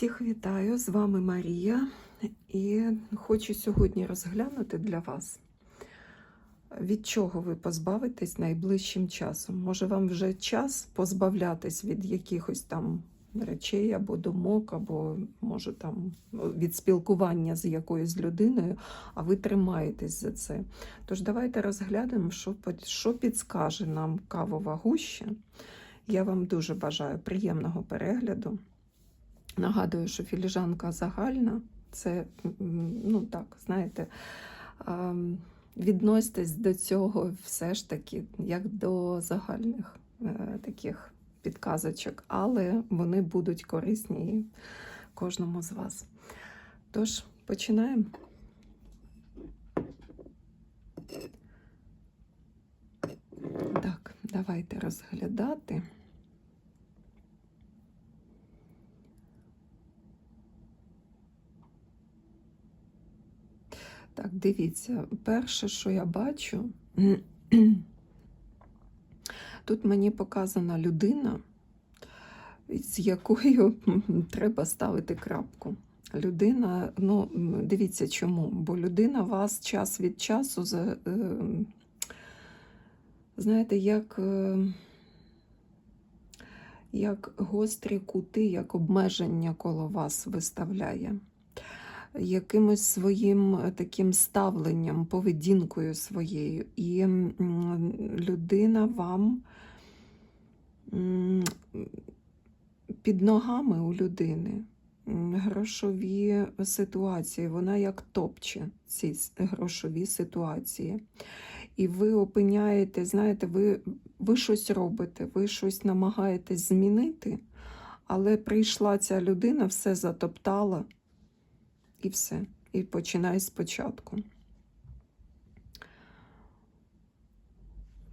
Всіх вітаю, з вами Марія, і хочу сьогодні розглянути для вас, від чого ви позбавитесь найближчим часом. Може, вам вже час позбавлятись від якихось там речей або думок, або може там від спілкування з якоюсь людиною, а ви тримаєтесь за це. Тож давайте розглянемо, що, що підскаже нам кавова гуща. Я вам дуже бажаю приємного перегляду. Нагадую, що філіжанка загальна, це, ну так, знаєте, відноситесь до цього все ж таки, як до загальних е, таких підказочок, але вони будуть корисні кожному з вас. Тож, починаємо. Так, давайте розглядати. Так, дивіться, перше, що я бачу, тут мені показана людина, з якою треба ставити крапку. Людина, ну, дивіться чому, бо людина вас час від часу, за, е, знаєте, як, е, як гострі кути, як обмеження коло вас виставляє якимось своїм е, таким ставленням, поведінкою своєю. І людина вам під ногами у людини грошові ситуації, вона як топче ці грошові ситуації. І ви опиняєте, знаєте, ви, ви щось робите, ви щось намагаєтесь змінити, але прийшла ця людина, все затоптала і все. І починай спочатку.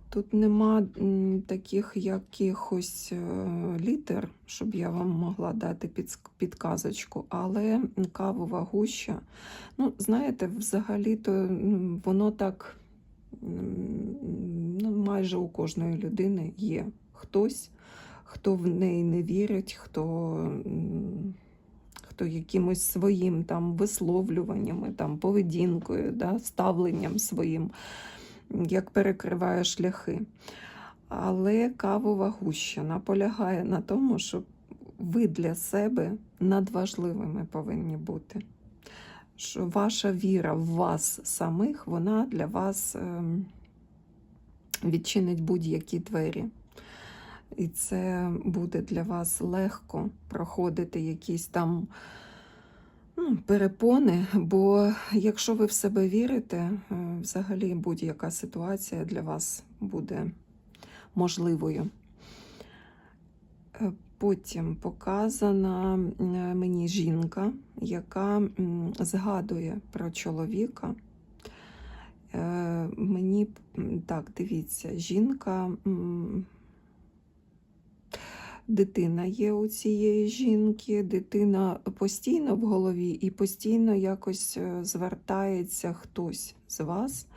Тут нема таких якихось е, літер, щоб я вам могла дати підказочку, але кавова гуща, ну, знаєте, взагалі-то воно так ну, майже у кожної людини є хтось, хто в неї не вірить, хто. Якимось своїм там висловлюваннями, там, поведінкою, да, ставленням своїм, як перекриває шляхи. Але кавова гуща наполягає на тому, що ви для себе надважливими повинні бути. Що ваша віра в вас самих, вона для вас ем, відчинить будь-які двері. І це буде для вас легко проходити якісь там ну, перепони, бо якщо ви в себе вірите, е, взагалі будь-яка ситуація для вас буде можливою. Е, Потім показана е, мені жінка, яка згадує про чоловіка. Мені так, дивіться, жінка. Дитина є у цієї жінки, дитина постійно в голові і постійно якось е, звертається хтось з вас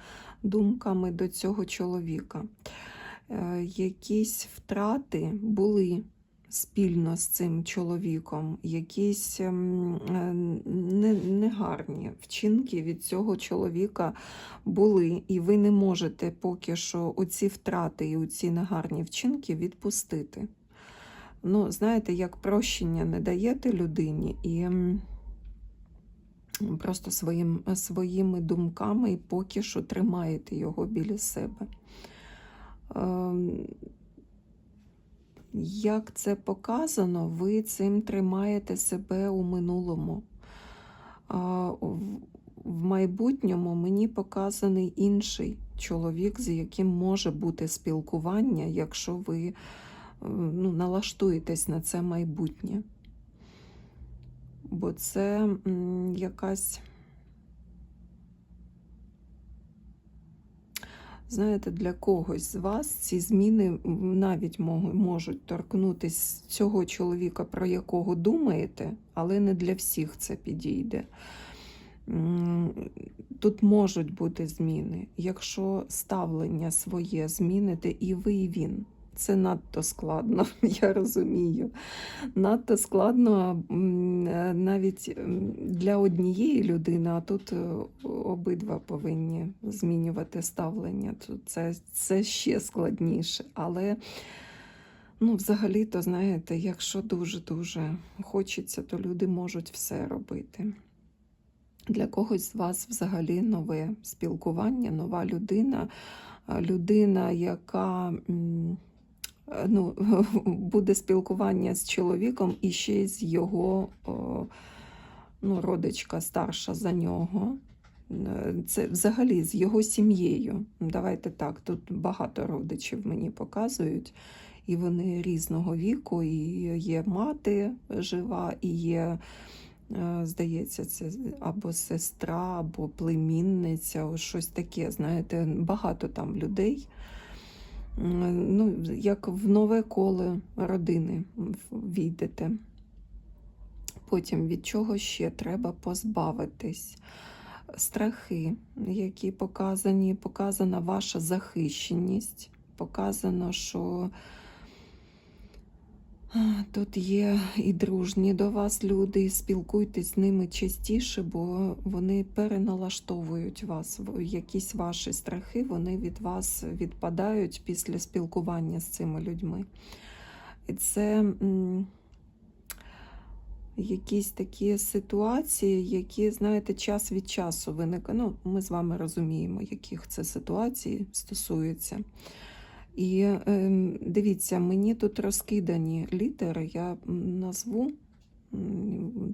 думками до цього чоловіка. Е, Якісь втрати були спільно з цим чоловіком, якісь ем, е, не- негарні вчинки від цього чоловіка були, і ви не можете поки що оці втрати і оці негарні вчинки відпустити ну, знаєте, як прощення не даєте людині і просто своїм, своїми думками і поки що тримаєте його біля себе. Ем, Як це показано, ви цим тримаєте себе у минулому. В- майбутньому мені показаний інший чоловік, з яким може бути спілкування, якщо ви ну, налаштуєтесь на це майбутнє. Бо це якась, знаєте, для когось з вас ці зміни навіть можуть торкнутися цього чоловіка, про якого думаєте, але не для всіх це підійде. Тут можуть бути зміни, якщо ставлення своє зміните і ви, він. Це надто складно, я розумію. Надто складно е, навіть для однієї людини, а тут е, обидва повинні змінювати ставлення. Це, це ще складніше. Але ну, взагалі-то, знаєте, якщо дуже-дуже хочеться, то люди можуть все робити. Для когось з вас взагалі нове спілкування, нова людина, людина, яка ну, буде спілкування з чоловіком і ще з його ну, родичка старша за нього. Е, Це взагалі з його сім'єю. Давайте так, тут багато родичів мені показують, і вони різного віку, і є мати жива, і є Е, Здається, це або сестра, або племінниця, ось щось таке. Знаєте, багато там людей. Ну, як в нове коло родини війдете. Потім від чого ще треба позбавитись? Страхи, які показані, показана ваша захищеність, показано, що Тут є і дружні до вас люди, спілкуйтесь з ними частіше, бо вони переналаштовують вас. Якісь ваші страхи вони від вас відпадають після спілкування з цими людьми. І це якісь такі ситуації, які, знаєте, час від часу виникають. Ну, ми з вами розуміємо, яких це ситуацій стосується. І е, дивіться, мені тут розкидані літери, я назву.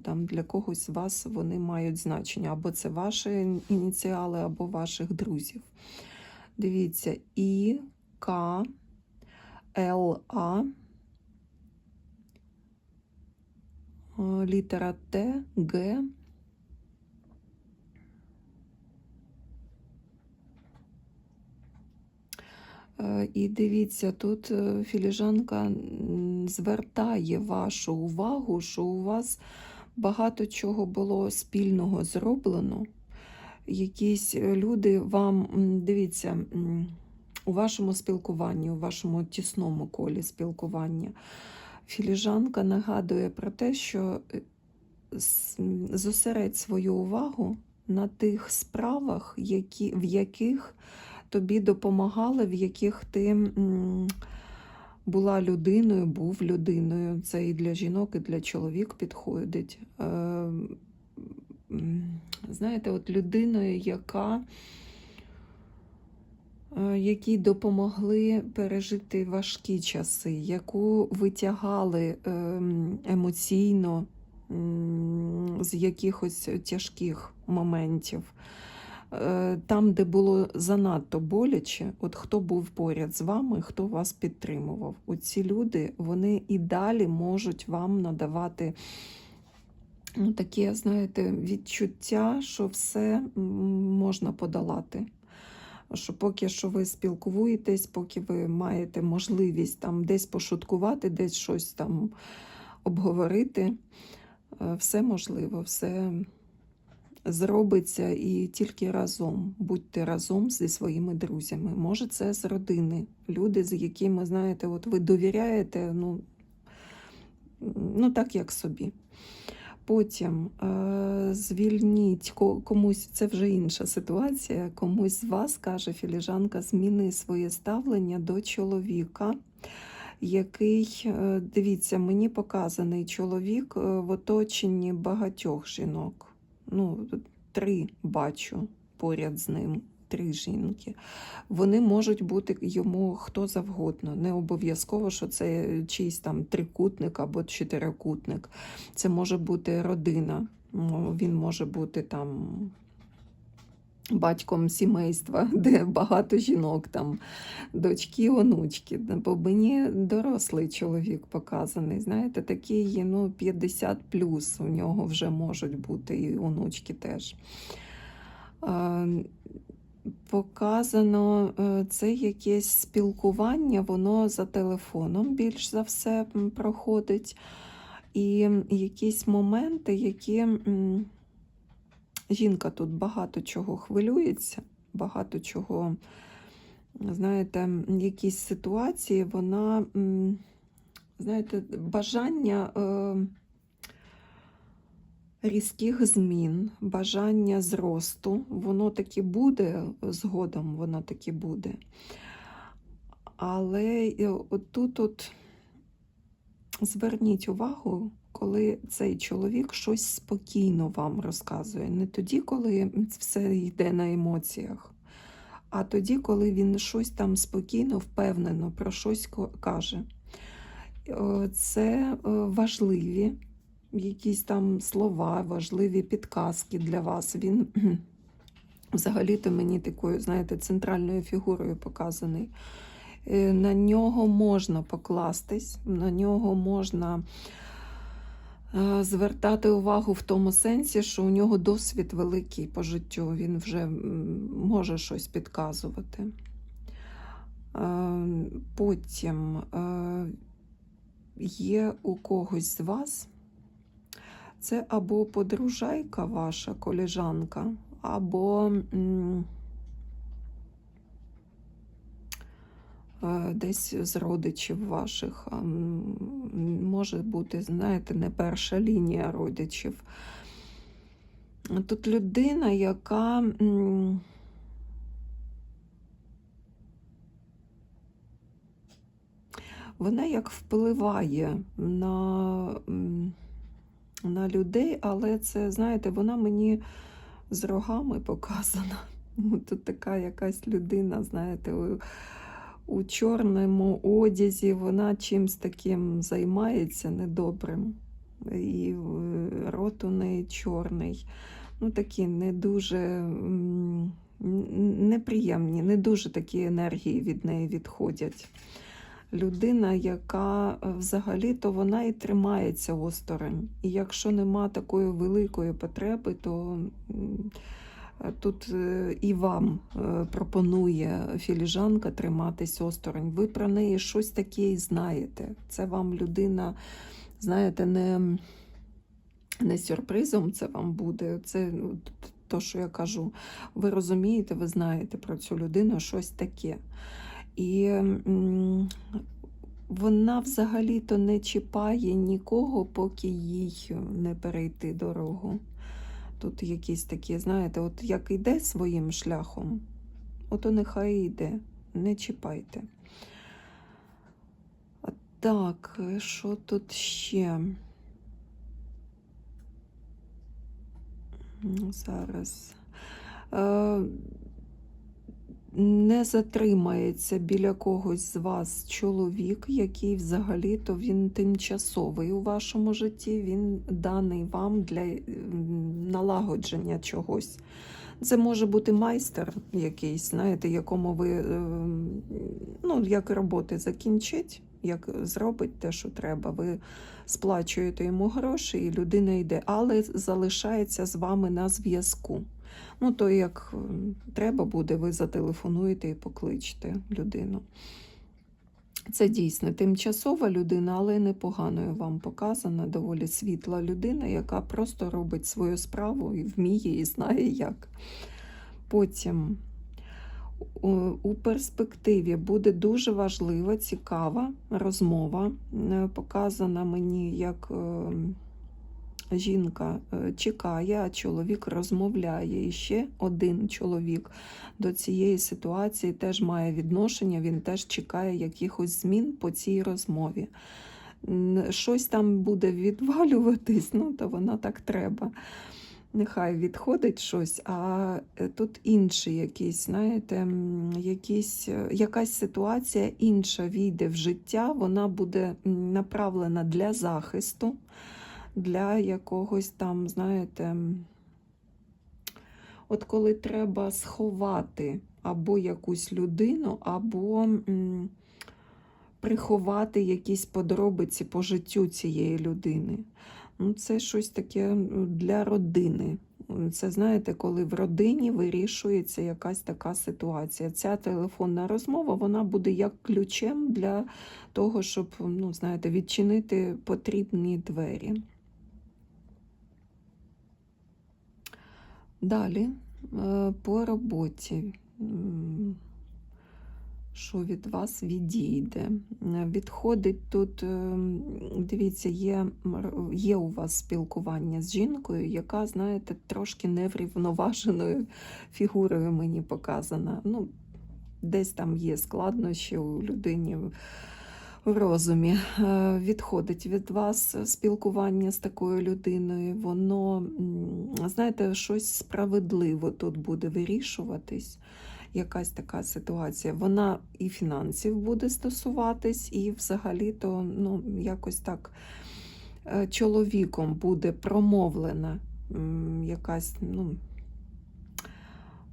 Там для когось з вас вони мають значення, або це ваші ініціали, або ваших друзів. Дивіться, І, К, Л, А, літера Т, Г, І дивіться, тут е, філіжанка звертає вашу увагу, що у вас багато чого було спільного зроблено. Якісь е, люди вам, дивіться, у вашому спілкуванні, у вашому тісному колі спілкування, філіжанка нагадує про те, що е, зосередь свою увагу на тих справах, які, в яких тобі допомагали, в яких ти була людиною, був людиною. Це і для жінок, і для чоловік підходить. Е, Знаєте, от людиною, яка е, які допомогли пережити важкі часи, яку витягали ем, емоційно з якихось тяжких моментів. Е, Там, де було занадто боляче, от хто був поряд з вами, хто вас підтримував. Оці люди вони і далі можуть вам надавати ну, таке, знаєте, відчуття, що все можна подолати. Що поки що ви спілкуєтесь, поки ви маєте можливість там десь пошуткувати, десь щось там обговорити, е, все можливо, все зробиться і тільки разом. Будьте разом зі своїми друзями. Може, це з родини. Люди, з якими, знаєте, от ви довіряєте, ну, ну так як собі. Потім е, звільніть комусь, це вже інша ситуація. Комусь з вас каже філіжанка, зміни своє ставлення до чоловіка, який, е, дивіться, мені показаний чоловік е, в оточенні багатьох жінок. Ну, три бачу поряд з ним. Три жінки. Вони можуть бути йому хто завгодно. Не обов'язково, що це чийсь там трикутник або чотирикутник. Це може бути родина, він може бути там батьком сімейства, де багато жінок, там дочки, онучки. Бо мені дорослий чоловік показаний. Знаєте, такий ну, 50 плюс у нього вже можуть бути, і онучки теж. Показано е, це якесь спілкування, воно за телефоном більш за все проходить. І якісь моменти, які жінка тут багато чого хвилюється, багато чого знаєте, якісь ситуації, вона, знаєте, бажання е, різких змін, бажання зросту, воно таки буде згодом, воно таки буде. Але е, тут от зверніть увагу, коли цей чоловік щось спокійно вам розказує. Не тоді, коли все йде на емоціях, а тоді, коли він щось там спокійно, впевнено про щось каже. Е, Це е, важливі якісь там слова, важливі підказки для вас. Він взагалі-то мені такою, знаєте, центральною фігурою показаний. Е, На нього можна покластись, на нього можна звертати увагу в тому сенсі, що у нього досвід великий по життю, він вже може щось підказувати. Е, Потім е, є у когось з вас, це або подружайка ваша, колежанка, або м, е, десь з родичів ваших. Може бути, знаєте, не перша лінія родичів. Тут людина, яка. Вона як впливає на, на людей, але це, знаєте, вона мені з рогами показана. Тут така якась людина, знаєте, у, чорному одязі, вона чимсь таким займається недобрим. І е, рот у неї чорний. Ну, такі не дуже неприємні, не дуже такі енергії від неї відходять. Людина, яка е, взагалі-то вона і тримається осторонь. І якщо нема такої великої потреби, то тут е, і вам е, пропонує філіжанка триматись осторонь. Ви про неї щось таке і знаєте. Це вам людина, знаєте, не, не сюрпризом це вам буде. Це ну, то, що я кажу. Ви розумієте, ви знаєте про цю людину щось таке. І вона взагалі-то не чіпає нікого, поки їй не перейти дорогу. Тут якісь такі, знаєте, от як йде своїм шляхом, ото нехай йде, не чіпайте. Так, що тут ще? Зараз. Е, не затримається біля когось з вас чоловік, який взагалі-то він тимчасовий у вашому житті, він даний вам для налагодження чогось. Це може бути майстер якийсь, знаєте, якому ви ем, ну, як роботи закінчить, як зробить те, що треба. Ви сплачуєте йому гроші, і людина йде, але залишається з вами на зв'язку. Ну, то як треба буде, ви зателефонуєте і покличете людину. Це дійсно тимчасова людина, але непоганою вам показана, доволі світла людина, яка просто робить свою справу і вміє, і знає як. Потім у, перспективі буде дуже важлива, цікава розмова. Е, Показана мені, як е, жінка е, чекає, а чоловік розмовляє. І ще один чоловік до цієї ситуації теж має відношення, він теж чекає якихось змін по цій розмові. Щось там буде відвалюватись, ну то воно так треба. Нехай відходить щось, а е, тут інший якийсь, знаєте, якийсь, е, якась ситуація інша війде в життя, вона буде направлена для захисту, для якогось там, знаєте, от коли треба сховати або якусь людину, або м, приховати якісь подробиці по життю цієї людини. Ну, це щось таке для родини. Це знаєте, коли в родині вирішується якась така ситуація. Ця телефонна розмова вона буде як ключем для того, щоб ну, знаєте, відчинити потрібні двері. Далі е, по роботі. Що від вас відійде. Відходить тут, е, дивіться, є, є у вас спілкування з жінкою, яка, знаєте, трошки неврівноваженою фігурою мені показана. Ну, десь там є складнощі у людині в розумі. Е, Відходить від вас спілкування з такою людиною, воно, знаєте, щось справедливо тут буде вирішуватись. Якась така ситуація. Вона і фінансів буде стосуватись, і взагалі-то ну, якось так е, чоловіком буде промовлена якась, ну,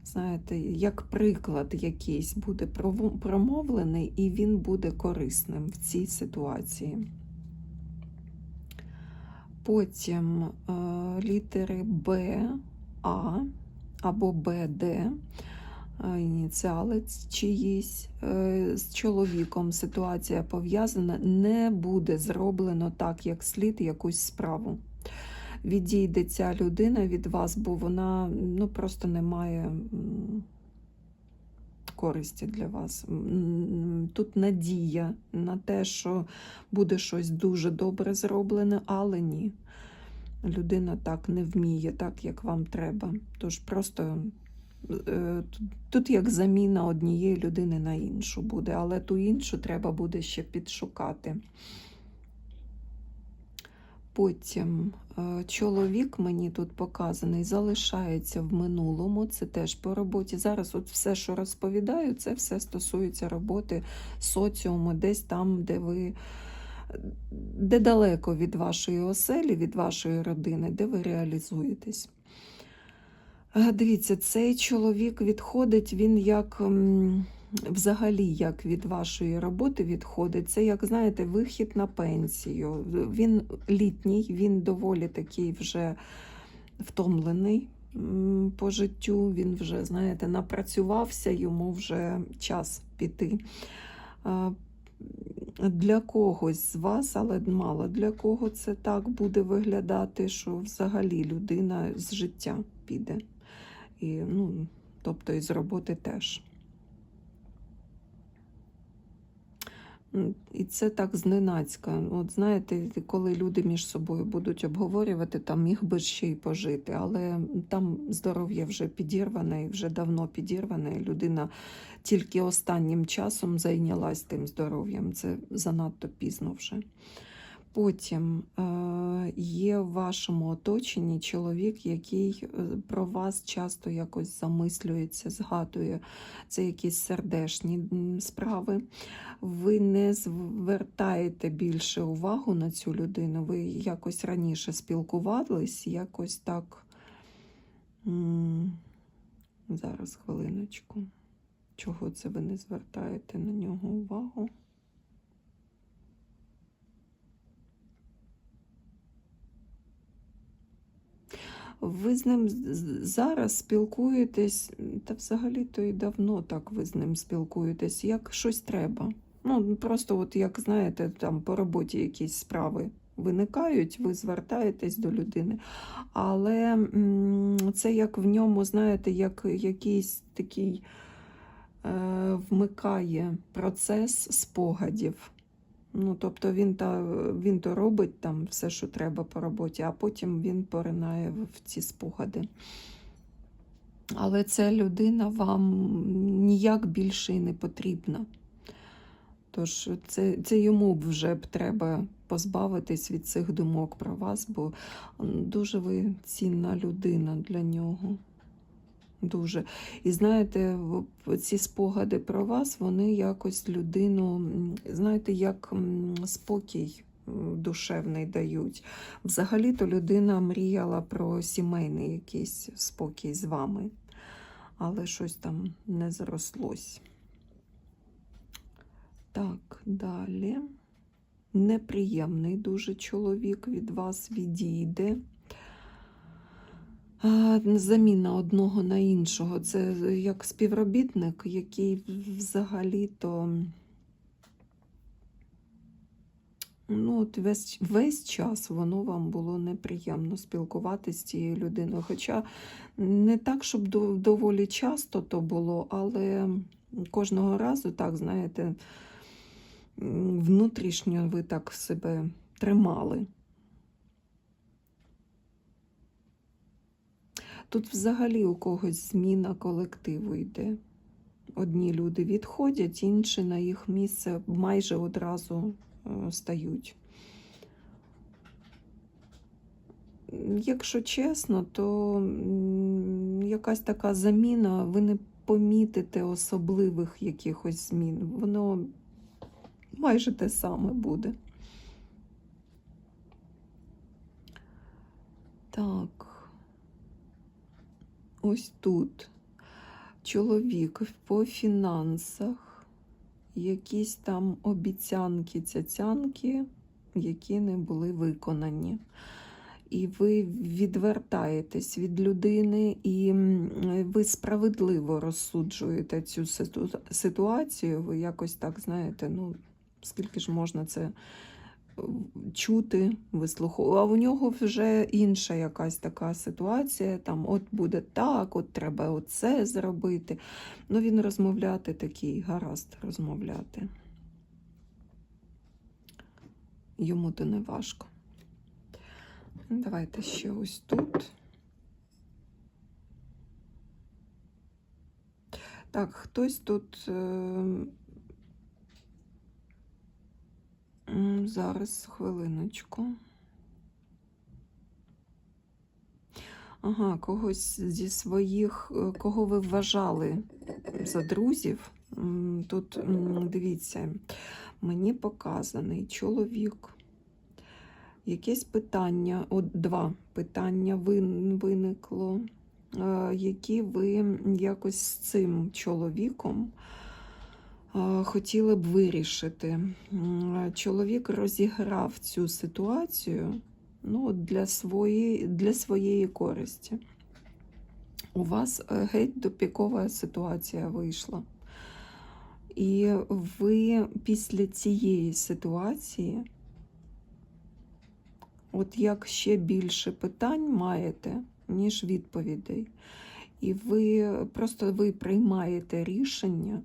знаєте, як приклад якийсь буде промовлений, і він буде корисним в цій ситуації. Потім е, літери Б, А або БД, е, ініціали чиїсь е, з чоловіком. Ситуація пов'язана, не буде зроблено так, як слід якусь справу відійде ця людина від вас, бо вона ну, просто не має користі для вас. Тут надія на те, що буде щось дуже добре зроблене, але ні. Людина так не вміє, так як вам треба. Тож просто е, тут- як заміна однієї людини на іншу буде, але ту іншу треба буде ще підшукати. Потім е, чоловік мені тут показаний, залишається в минулому. Це теж по роботі. Зараз от все, що розповідаю, це все стосується роботи соціуму, десь там, де ви де далеко від вашої оселі, від вашої родини, де ви реалізуєтесь. Е, Дивіться, цей чоловік відходить, він як взагалі як від вашої роботи відходить. Це, як знаєте, вихід на пенсію. Він літній, він доволі такий вже втомлений по життю. Він вже, знаєте, напрацювався, йому вже час піти. Для когось з вас, але мало для кого це так буде виглядати, що взагалі людина з життя піде. І, ну, тобто і з роботи теж. М, І це так зненацька. От знаєте, коли люди між собою будуть обговорювати, там міг би ще й пожити, але там здоров'я вже підірване і вже давно підірване. Людина тільки останнім часом зайнялась тим здоров'ям. Це занадто пізно вже. Потім е, є в вашому оточенні чоловік, який е, про вас часто якось замислюється, згадує це якісь сердешні справи. Ви не звертаєте більше увагу на цю людину. Ви якось раніше спілкувались, якось так. Зараз хвилиночку. Чого це ви не звертаєте на нього увагу? Ви з ним зараз спілкуєтесь, та взагалі-то і давно так ви з ним спілкуєтесь, як щось треба. Ну, просто, от як знаєте, там по роботі якісь справи виникають, ви звертаєтесь до людини. Але це як в ньому, знаєте, як якийсь такий е, вмикає процес спогадів. Ну, тобто він, та, він то робить там все, що треба по роботі, а потім він поринає в ці спогади. Але ця людина вам ніяк більше і не потрібна. Тож це, це йому вже б треба позбавитись від цих думок про вас, бо дуже ви цінна людина для нього. Дуже. І знаєте, ці спогади про вас, вони якось людину, знаєте, як спокій душевний дають. Взагалі-то людина мріяла про сімейний якийсь спокій з вами, але щось там не зрослось. Так, далі. Неприємний дуже чоловік від вас відійде. Заміна одного на іншого. Це як співробітник, який взагалі-то ну, от весь, весь час воно вам було неприємно спілкуватися з цією людиною. Хоча не так, щоб до- доволі часто то було, але кожного разу, так, знаєте, внутрішньо ви так себе тримали. Тут взагалі у когось зміна колективу йде. Одні люди відходять, інші на їх місце майже одразу е, стають. Якщо чесно, то якась така заміна, ви не помітите особливих якихось змін. Воно майже те саме буде. Так. Ось тут чоловік по фінансах, якісь там обіцянки, цяцянки, які не були виконані. І ви відвертаєтесь від людини, і ви справедливо розсуджуєте цю ситуацію. Ви якось так знаєте, ну скільки ж можна це чути, вислуховувати. А у нього вже інша якась така ситуація. Там от буде так, от треба оце зробити. Ну він розмовляти такий, гаразд розмовляти. Йому то не важко. Давайте ще ось тут. Так, хтось тут. Е... м, Зараз хвилиночку. Ага, когось зі своїх, е, кого ви вважали за друзів. Тут дивіться, мені показаний чоловік. Якесь питання, от два питання виникло, е, які ви якось з цим чоловіком хотіли б вирішити. Чоловік розіграв цю ситуацію ну, для, своєї, для своєї користі. У вас е, геть допікова ситуація вийшла. І ви після цієї ситуації от як ще більше питань маєте, ніж відповідей. І ви просто ви приймаєте рішення.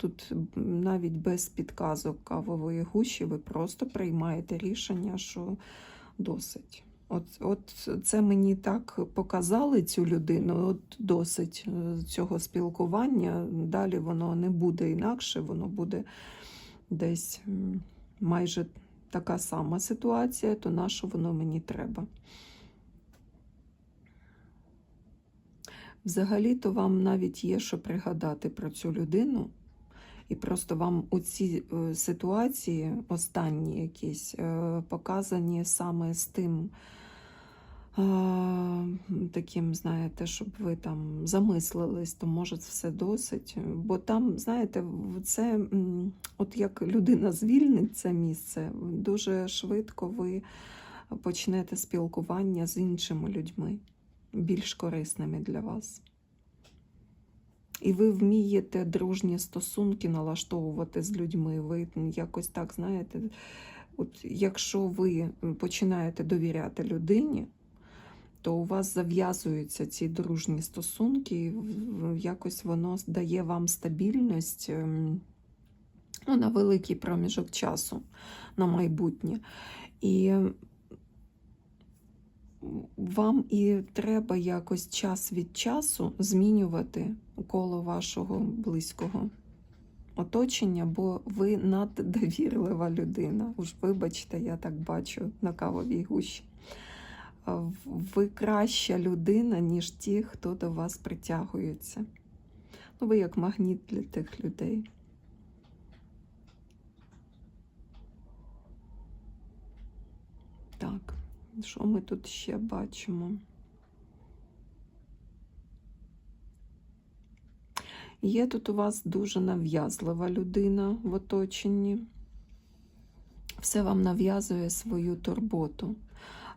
Тут навіть без підказок кавової гущі, ви просто приймаєте рішення, що досить. От, от це мені так показали цю людину, от досить е, цього спілкування. Далі воно не буде інакше, воно буде десь майже така сама ситуація, то на що воно мені треба? Взагалі-то вам навіть є що пригадати про цю людину, і просто вам у ці е, ситуації, останні якісь, е, показані саме з тим. е, Таким, знаєте, щоб ви там замислились, то може це все досить. Бо там, знаєте, це от як людина звільнить це місце, дуже швидко ви почнете спілкування з іншими людьми, більш корисними для вас. І ви вмієте дружні стосунки налаштовувати з людьми. Ви якось так знаєте, от якщо ви починаєте довіряти людині, то у вас зав'язуються ці дружні стосунки, і якось воно дає вам стабільність ем, ну, на великий проміжок часу, на майбутнє. І вам і треба якось час від часу змінювати коло вашого близького оточення, бо ви наддовірлива людина. Уж вибачте, я так бачу на кавовій гущі. Ви краща людина, ніж ті, хто до вас притягується. Ну, ви як магніт для тих людей. Так, що ми тут ще бачимо? Є тут у вас дуже нав'язлива людина в оточенні. Все вам нав'язує свою турботу.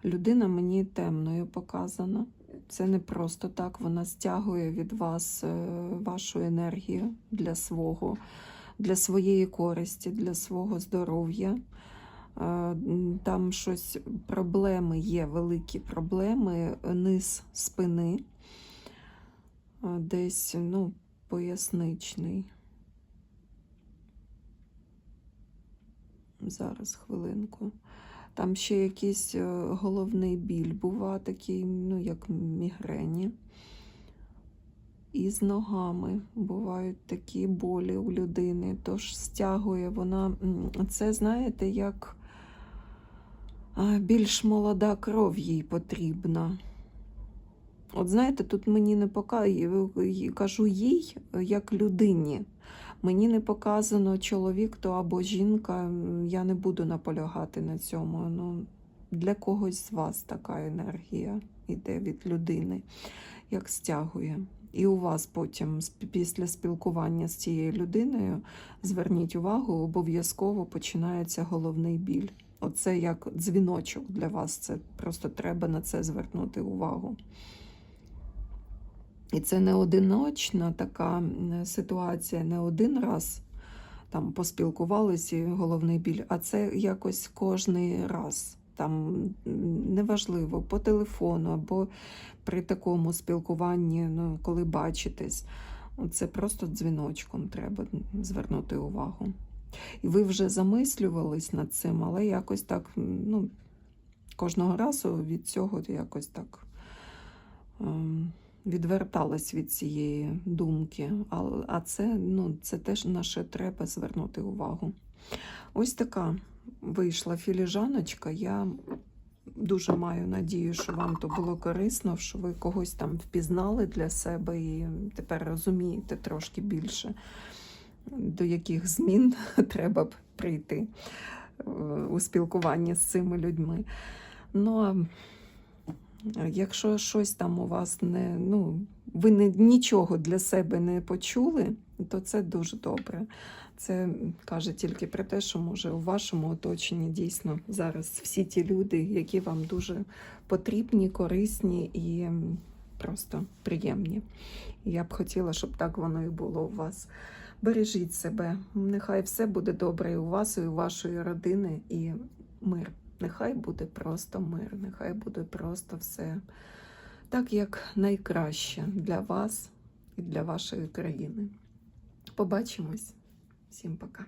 Людина мені темною показана. Це не просто так, вона стягує від вас е, вашу енергію для свого, для своєї користі, для свого здоров'я. Там щось проблеми є, великі проблеми, низ спини, десь ну, поясничний. Зараз хвилинку. Там ще якийсь е, головний біль бува, такий, ну, як мігрені. І з ногами бувають такі болі у людини, тож стягує вона. Це, знаєте, як більш молода кров їй потрібна. От знаєте, тут мені не показує, кажу їй як людині. Мені не показано чоловік то або жінка. Я не буду наполягати на цьому. Ну, для когось з вас така енергія йде від людини, як стягує. І у вас потім, після спілкування з цією людиною, зверніть увагу, обов'язково починається головний біль. Оце як дзвіночок для вас. Це просто треба на це звернути увагу. І це не одиночна така ситуація, не один раз там поспілкувалися головний біль, а це якось кожний раз. Там неважливо по телефону або при такому спілкуванні, ну, коли бачитесь. Це просто дзвіночком треба звернути увагу. І ви вже замислювались над цим, але якось так, ну, кожного разу від цього якось так ем, відверталась від цієї думки. А, а це, ну, це теж на що треба звернути увагу. Ось така вийшла філіжаночка. Я дуже маю надію, що вам то було корисно, що ви когось там впізнали для себе і тепер розумієте трошки більше, до яких змін треба б прийти е, у спілкуванні з цими людьми. Ну, а якщо щось там у вас не, ну, ви не, нічого для себе не почули, то це дуже добре. Це каже тільки про те, що може у вашому оточенні дійсно зараз всі ті люди, які вам дуже потрібні, корисні і просто приємні. Я б хотіла, щоб так воно і було у вас. Бережіть себе, нехай все буде добре і у вас, і у вашої родини, і мир. Нехай буде просто мир, нехай буде просто все так, як найкраще для вас і для вашої країни. Побачимось. Всім пока.